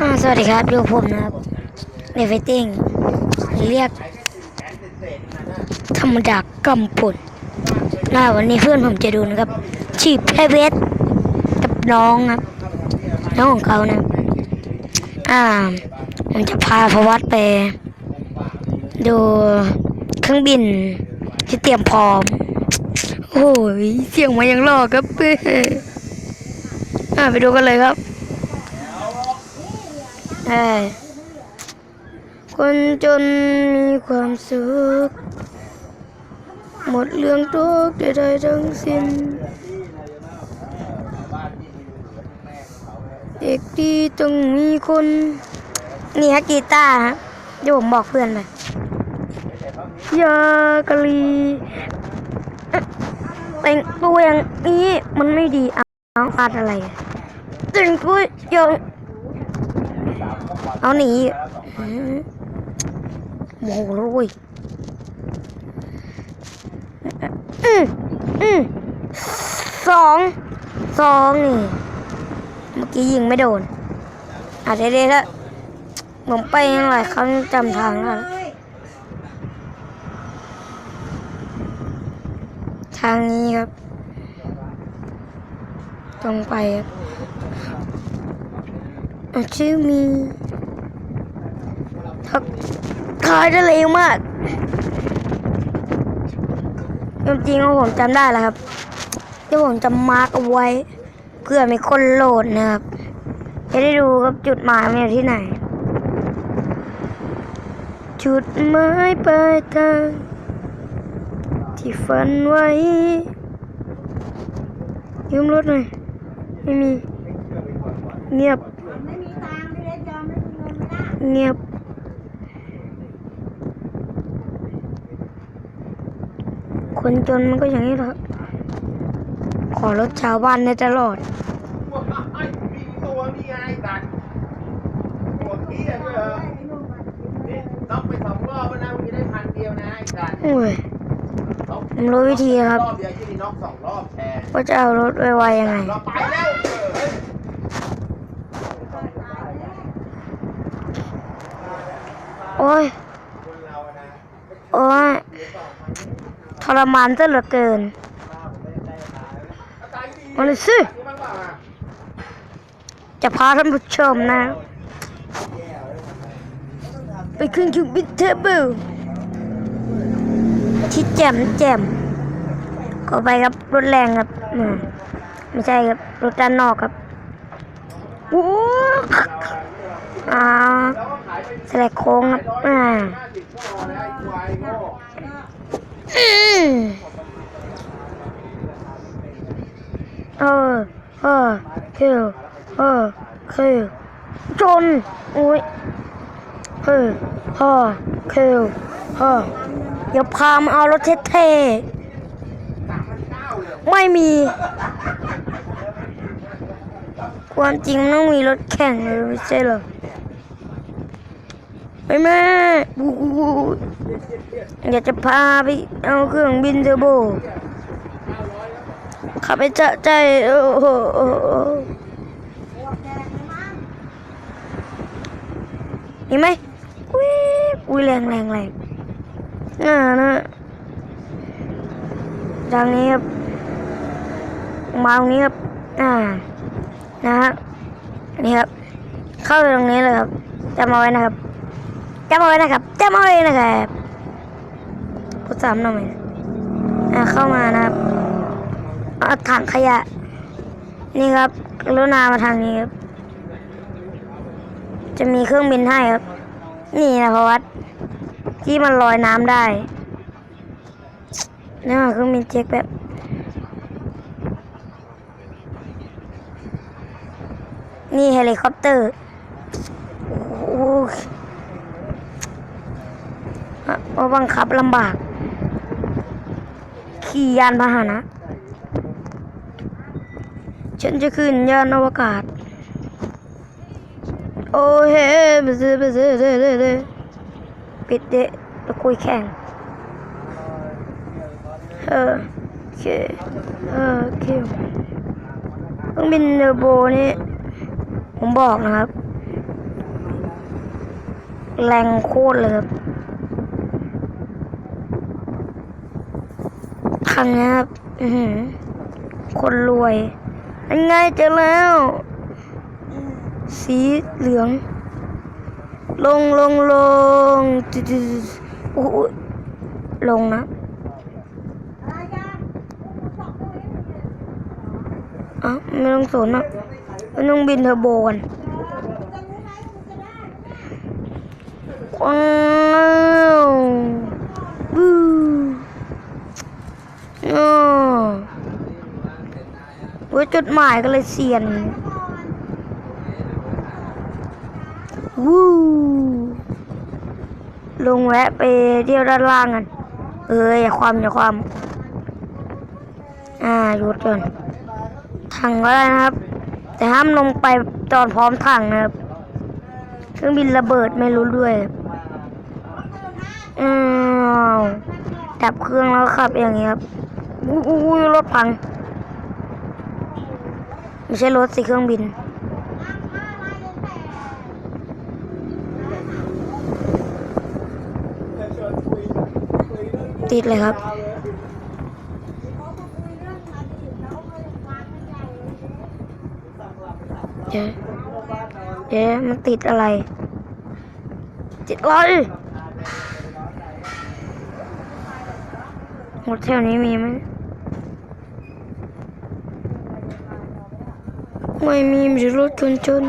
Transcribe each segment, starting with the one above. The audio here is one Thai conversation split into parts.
สวัสดีครับอยู่ผมนะครับในไฟติ้งเรียก ธรรมดากำปุ่นน่าวันนี้เพื่อนผมจะดูนะครับชื่อแพเวทกับน้องครับ น้องของเขานะอ่าผมจะพาพวัดไป ดูเครื่องบินที่เตรียมพร้อม โอ้ยเสียงมายังหลอครับอ่าไปดูกันเลยครับ เอ้ยคนจนมีความสุข หมดเรื่องทุกข์ใดๆทั้งสิ้น เด็กดีต้องมีคน นี่ฮะกีตาร์ฮะเดี๋ยวผมบอกเพื่อนไปยากะลีเอ๊ะแต่งตัวอย่างนี้มันไม่ดีเอาฟาดอะไรอะแต่งตัวอย่าง เอาหนีโมโหเลยเว้ยอืมอืมสอง สองนี่ เมื่อกี้ยิงไม่โดนอะเด็ดๆแล้วผมไปยังหลายครั้งจำทางแล้ว ทางนี้ครับ ตรงไปครับอะชื่อมี ทักทายได้เร็วมากจริงๆว่าผมจำได้แล้วครับที่ผมจะมาร์กเอาไว้ เพื่อมีคนโหลดนะครับจะได้ดูครับจุดหมายมันอยู่ที่ไหน จุดหมายปลายทางที่ฝันไว้ยืมรถหน่อยไม่มี เงียบไม่มีตังค์ไม่ได้จอมไม่มีเงินไม่ได้เงียบ คนจนมันก็อย่างนี้แหละครับขอรถชาวบ้านได้ตลอดมีตัวนี่ไงตัดตัวเกี้ยด้วยเหรอนี่ต้องไปสองรอบแล้วนะมันจะได้พันเดียวนะไอ้ตัดโอ้ยผมรู้วิธีครับรอบเดียวที่นี่น็อกสองรอบแทนว่าจะเอารถไวๆยังไงเราไปแล้วเออโอ้ยคนเราอะนะโอ้ยท รมานซะเหลือเกินมาเลยสิจะพาท่านผู้ชมนะ ไปขึ้นเครื่องบินเทเบิลที่แจ่มแจ่มก็ไปครับรถแรงครับอืมไม่ใช่ครับรถด้านนอกครับโอ้อ่าสลักโค้งครับอ่า ห้าสิบก็พอแล้วไอ้ควายโง่อืมเออเออคิวเออคิวจนอุ้ยเฮ้ยเออคิวเอออย่าพามาเอารถเท่ๆไม่มีความจริงต้องมีรถแข่งเลยไม่ใช่เหรอ ไปแม่บูอยากจะพาไปเอาเครื่องบินเทอร์โบขับไปจะใจโอ้โหโอ้โหเห็นไหมอุ้ยอุ้ยแรงแรงแรงน่านะทางนี้ครับมาตรงนี้ครับอ่านะฮะนี่ครับ เข้าไปตรงนี้เลยครับจำเอาไว้นะครับ จำเอาไว้นะครับจำเอาไว้นะครับพูดซ้ำหน่อยอะเข้ามานะครับเอาถังขยะ นี่ครับรุณามาทางนี้ครับ จะมีเครื่องบินให้ครับ นี่นะพวัดที่มันลอยน้ำได้นี่มาเครื่องบินเช็คแบบนี่เฮลิคอปเตอร์โอ้ โหอะบังคับลำบาก ขี่ยานพาหนะ ฉันจะขึ้นยานอวกาศ โอ้เฮ้บซบซเดเดเดปิดเดะแล้วคุยแข่งเออโอเคเออโอเคเครื่องบินเทอร์โบนี่ ผมบอกนะครับ แรงโคตรเลยครับ ทางนี้ครับคนรวยยังไงเจอแล้ว สีเหลือง ลงลงลงจุดๆโอ้โหลงนะอะไรกันสอไม่ต้องสนอะไม่ต้องบินเทอร์โบกัน จะรู้ไหมคุณจะได้ ว้าววู้อ้อเว้ย จดหมายก็เลยเสียนวู้ลงแวะไปเที่ยวด้านล่างกัน เอออย่าความอย่าความ อ่าหยุดก่อนถังก็ได้นะครับ แต่ห้ามลงไปตอนพร้อมถังนะครับ เครื่องบินระเบิดไม่รู้ด้วยอ้าวดับเครื่องแล้วขับอย่างนี้ครับอู้รถพัง ไม่ใช่รถสิเครื่องบิน ติดเลยครับเดี๋ยวเดี๋ยวมันติดอะไร ติดอะไรหมดแถวนี้มีไหม ไม่มีมีรถชนชน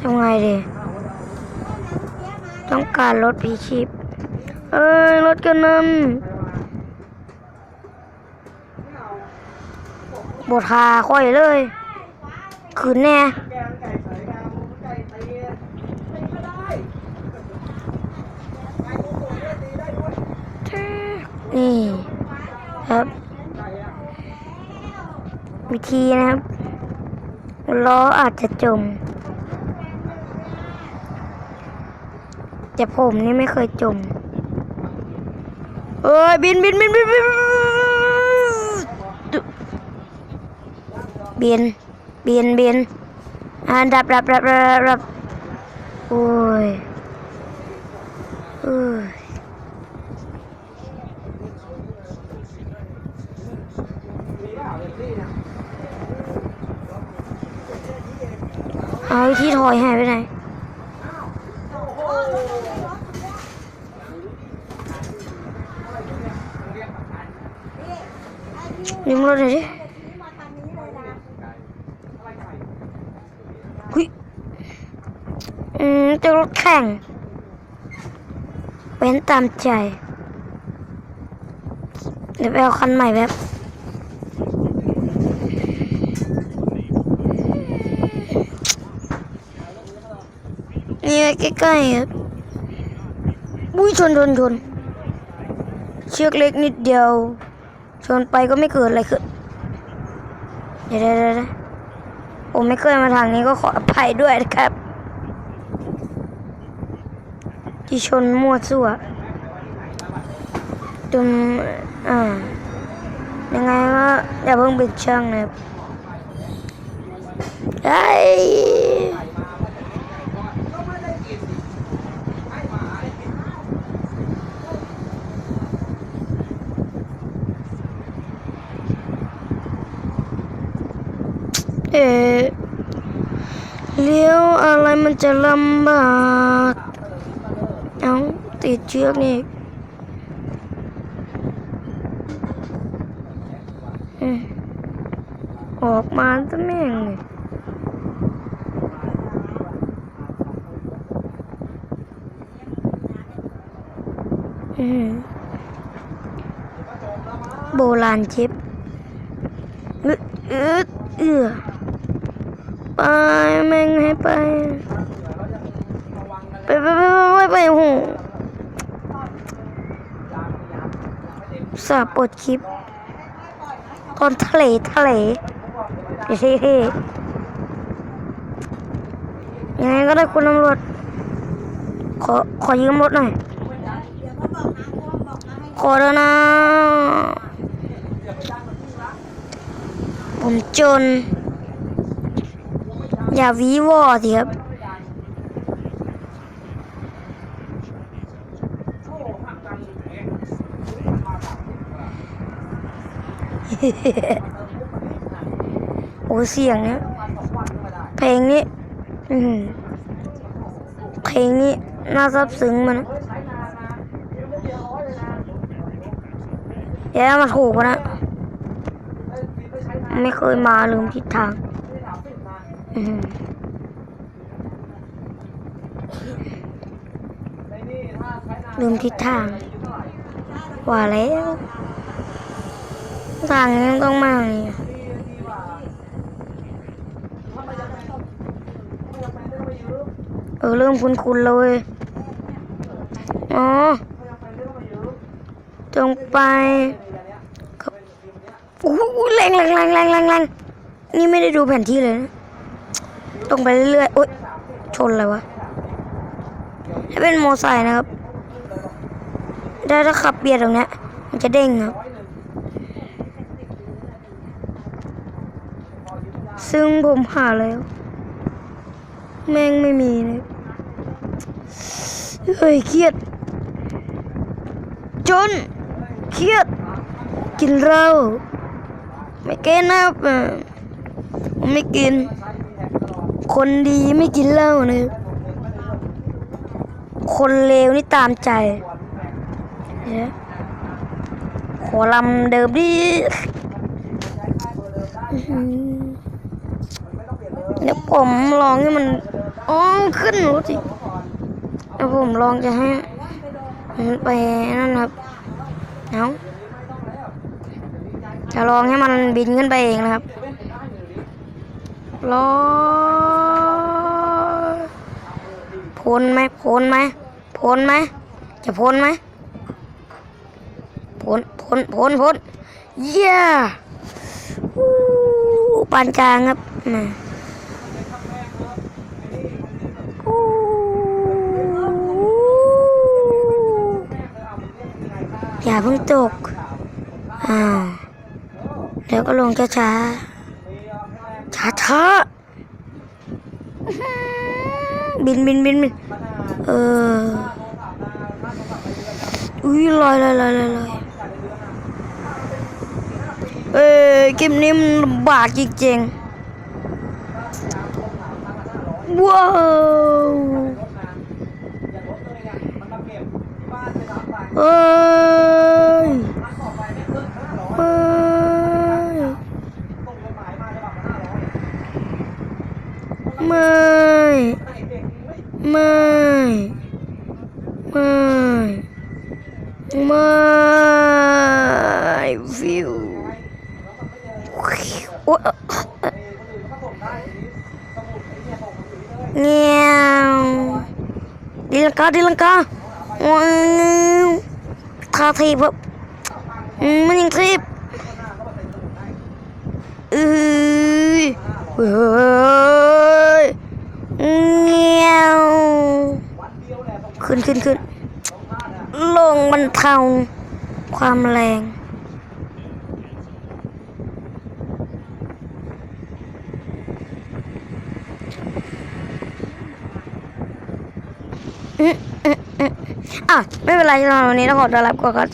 ทำไงดีต้องการรถพีชีพเอ้ย รถกันนำ บทหาค่อยเลยคืนแน่นี่ ครับ วิธีนะครับล้ออาจจะจม แต่ผมนี่ไม่เคยจม เอ้ย บินบินบินบินบิน บิน บิน บินอ่าดับดับดับดับดับดับโอ้ยเอ้ยเอาที่ถอยหายไปไหนยืมรถหน่อยดิหุยอืมเจะรถแข่ง เป็นตามใจ เดี๋ยวไปเอาคันใหม่แบบนี่ใกล้ๆครับอุ้ยชนชนชนเชือกเล็กนิดเดียว ชนไปก็ไม่เกิดอะไรขึ้นเดี๋ยวเดี๋ยวเดี๋ยวผมไม่เคยมาทางนี้ก็ขออภัยด้วยนะครับ ที่ชนมั่วซั่วจนอ่ายังไงก็อย่าเพิ่งบิดช่างนะครับไอ้ยเอ๊ะเลี้ยวอะไรมันจะลำบาก เอาติดเชือกนี่อีกอืมออกมาซะแม่งเลยอืมโบราณชิปอึดอึดเอือไปแม่งให้ไป ไปไปไปไปไปโอ้โหสาบปวดคลิป ตอนทะเลทะเลเท่ๆยังไงก็ได้คุณตำรวจ ขอขอยืมรถหน่อยเดี๋ยวก็บอกนะพวกบอกนะให้ขอแล้วนะ ผมจน อย่าวีวอสิครับ โอ้เสียงเนี้ยเพลงนี้เพลงนี้น่าซับซึ้งมันนะเดี๋ยวมาถูกนะ ไม่เคยมาลืมทิศทางลืมทิศทางว่าแล้ว ทางนี้ต้องมาอย่างเออเริ่มคุ้นๆเลยอ๋อตรงไปครับโอ้แรงแรงแรงแรงแรงแรงนี่ไม่ได้ดูแผนที่เลยนะตรงไปเรื่อยๆโอ๊ยชนอะไรวะถ้าเป็นโมไซค์นะครับถ้าถ้าขับเบียดตรงเนี้ยมันจะเด้งครับ ซึ่งผมหาแล้ว แม่งไม่มีเลยเฮ้ยเครียด จน เครียด กินเหล้าไม่กินนะเออไม่กิน คนดีไม่กินเหล้านะคนเลวนี่ตามใจเดี๋ยขอลำเดิมดิ เดี๋ยวผมลองให้มันอ๋อขึ้นรถสิเดี๋ยวผมลองจะให้มันไปนั่นครับเอาจะลองให้มันบินขึ้นไปเองนะครับรอพ้นไหมพ้นไหมพ้นไหมจะพ้นไหมพ้นพ้นพ้นพ้นเย้ปานกลางครับมา อย่าเพิ่งตกอ้าวแล้วก็ลงช้าๆช้าช้าๆบินบินบินบินเออ อุ้ยลอยลอยลอยลอยลอยเอ้ยเกมนี้มันลำบากจริงๆว้าว เอ้ยเอ้ยไม่ ไม่ ไม่ ไม่วิวโอ๊ยเงี้ยวดีลังกาดีลังกาว้าว คาทีแบบมันยังทีบเอ้ยเฮ้ยเงี้ยวขึ้นขึ้นขึ้นลงบรรเทาความแรง อะ ไม่เป็นไรสำหรับวันนี้ต้องขอต้อนรับก่อนครับ